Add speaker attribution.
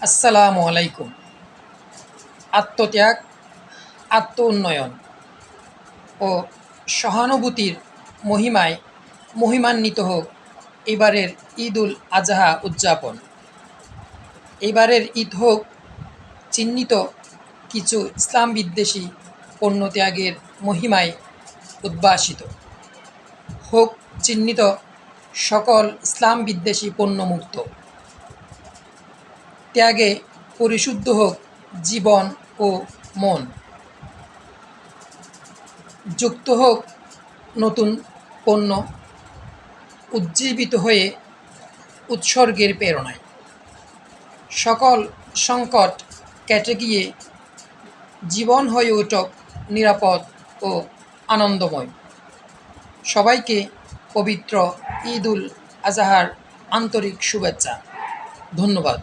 Speaker 1: আসসালামু আলাইকুম। আত্মত্যাগ আত্ম উন্নয়ন ও সহানুভূতির মহিমায় মহিমান্বিত হোক এবারের ঈদ উল আজহা উদযাপন। এবারের ঈদ হোক চিহ্নিত কিছু ইসলাম বিদ্বেষী পণ্যত্যাগের মহিমায় উদ্ভাসিত। হোক চিহ্নিত সকল ইসলাম বিদ্বেষী পণ্যমুক্ত। ত্যাগে পরিশুদ্ধ হোক জীবন ও মন। যুক্ত হোক নতুন পণ্য, উজ্জীবিত হয়ে উৎসর্গের প্রেরণায়। সকল সংকট কেটে গিয়ে জীবন হয়ে উঠক নিরাপদ ও আনন্দময়। সবাইকে পবিত্র ঈদ উল আজহার আন্তরিক শুভেচ্ছা। ধন্যবাদ।